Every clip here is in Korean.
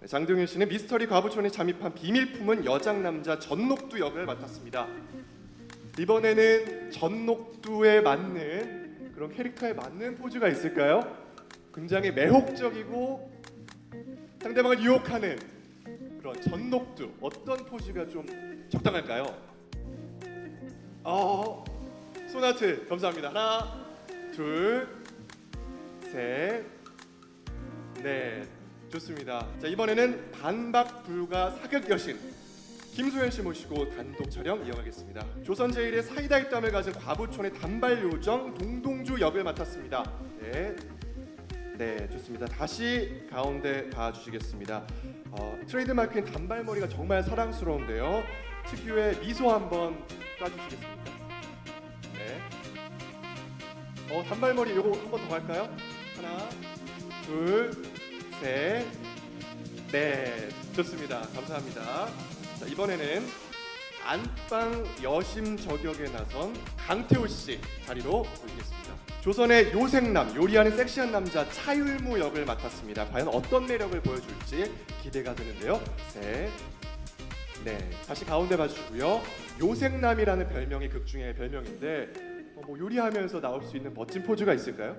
네, 장동윤 씨는 미스터리 과부촌에 잠입한 비밀 품은 여장 남자 전녹두 역을 맡았습니다. 이번에는 전녹두에 맞는 그런 캐릭터에 맞는 포즈가 있을까요? 굉장히 매혹적이고 상대방을 유혹하는 그런 전녹두 어떤 포즈가 좀 적당할까요? 어, 소나트 감사합니다. 하나, 둘, 셋, 넷. 좋습니다. 자 이번에는 반박 불가 사극 여신 김소연 씨 모시고 단독 촬영 이어가겠습니다. 조선 제일의 사이다 입담을 가진 과부촌의 단발 요정 동동주 역을 맡았습니다. 네, 네 좋습니다. 다시 가운데 봐주시겠습니다. 어, 트레이드 마크인 단발머리가 정말 사랑스러운데요. 특유의 미소 한번 까주시겠습니까? 네. 어 단발머리 요거 한번 더 갈까요? 하나, 둘, 셋, 넷. 좋습니다. 감사합니다. 자 이번에는 안방 여심 저격에 나선 강태호 씨 자리로 모시겠습니다. 조선의 요생남, 요리하는 섹시한 남자 차율무 역을 맡았습니다. 과연 어떤 매력을 보여줄지 기대가 되는데요. 셋, 네, 다시 가운데 봐주시고요. 요생남이라는 별명이 극 중에 별명인데 어, 뭐 요리하면서 나올 수 있는 멋진 포즈가 있을까요?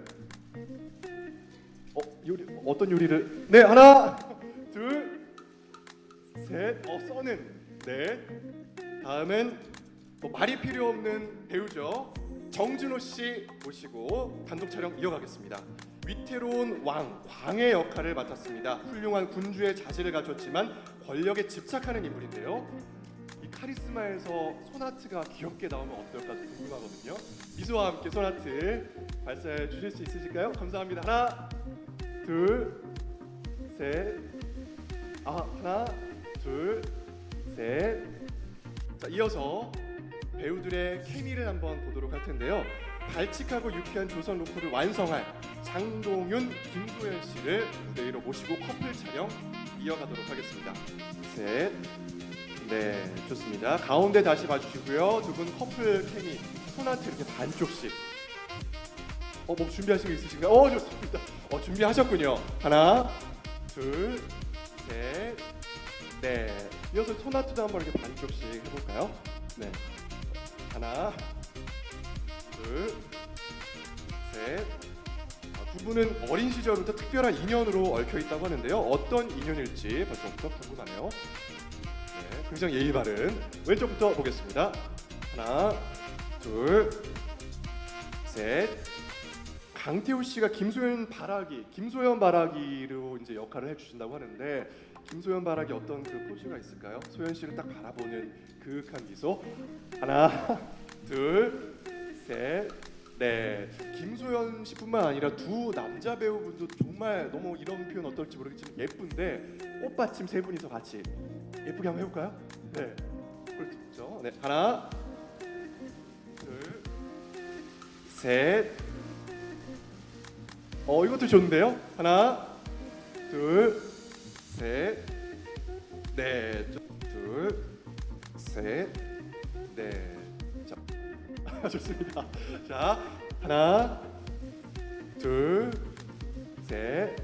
어, 요리 어떤 요리를? 네, 하나, 둘, 셋. 어, 써는 네. 다음은 뭐 말이 필요 없는 배우죠. 정준호 씨 모시고 단독 촬영 이어가겠습니다. 위태로운 왕, 왕의 역할을 맡았습니다. 훌륭한 군주의 자질을 갖췄지만 권력에 집착하는 인물인데요. 이 카리스마에서 소나트가 귀엽게 나오면 어떨까 궁금하거든요. 미소와 함께 소나트 발사해 주실 수 있으실까요? 감사합니다. 하나, 둘, 셋. 아, 하나, 둘, 셋. 자, 이어서 배우들의 케미를 한번 보도록 할 텐데요. 발칙하고 유쾌한 조선 로코를 완성할 장동윤, 김소연 씨를 무대 위로 모시고 커플 촬영 이어가도록 하겠습니다. 셋, 네, 좋습니다. 가운데 다시 봐주시고요. 두 분 커플 케미 소나트 이렇게 반쪽씩. 어, 뭐 준비하신 거 있으신가요? 어, 좋습니다. 어, 준비하셨군요. 하나, 둘, 셋, 네. 이어서 소나트도 한번 이렇게 반쪽씩 해볼까요? 네. 하나, 둘, 셋. 아, 두 분은 어린 시절부터 특별한 인연으로 얽혀 있다고 하는데요. 어떤 인연일지 벌써부터 궁금하네요. 네, 굉장히 예의 바른 왼쪽부터 보겠습니다. 하나, 둘, 셋. 강태우 씨가 김소연 바라기, 김소연 바라기로 이제 역할을 해주신다고 하는데 김소연 바라기 어떤 그 포즈가 있을까요? 소연 씨를 딱 바라보는 그윽한 미소. 하나, 둘, 셋, 넷. 김소연 씨뿐만 아니라 두 남자 배우분도 정말 너무 이런 표현 어떨지 모르겠지만 예쁜데 꽃받침 세 분이서 같이 예쁘게 한번 해볼까요? 네, 그렇죠. 네, 하나, 둘, 셋. 어 이것도 좋은데요. 하나, 둘, 셋, 넷, 둘, 셋, 넷. 자, 좋습니다. 자, 하나, 둘, 셋,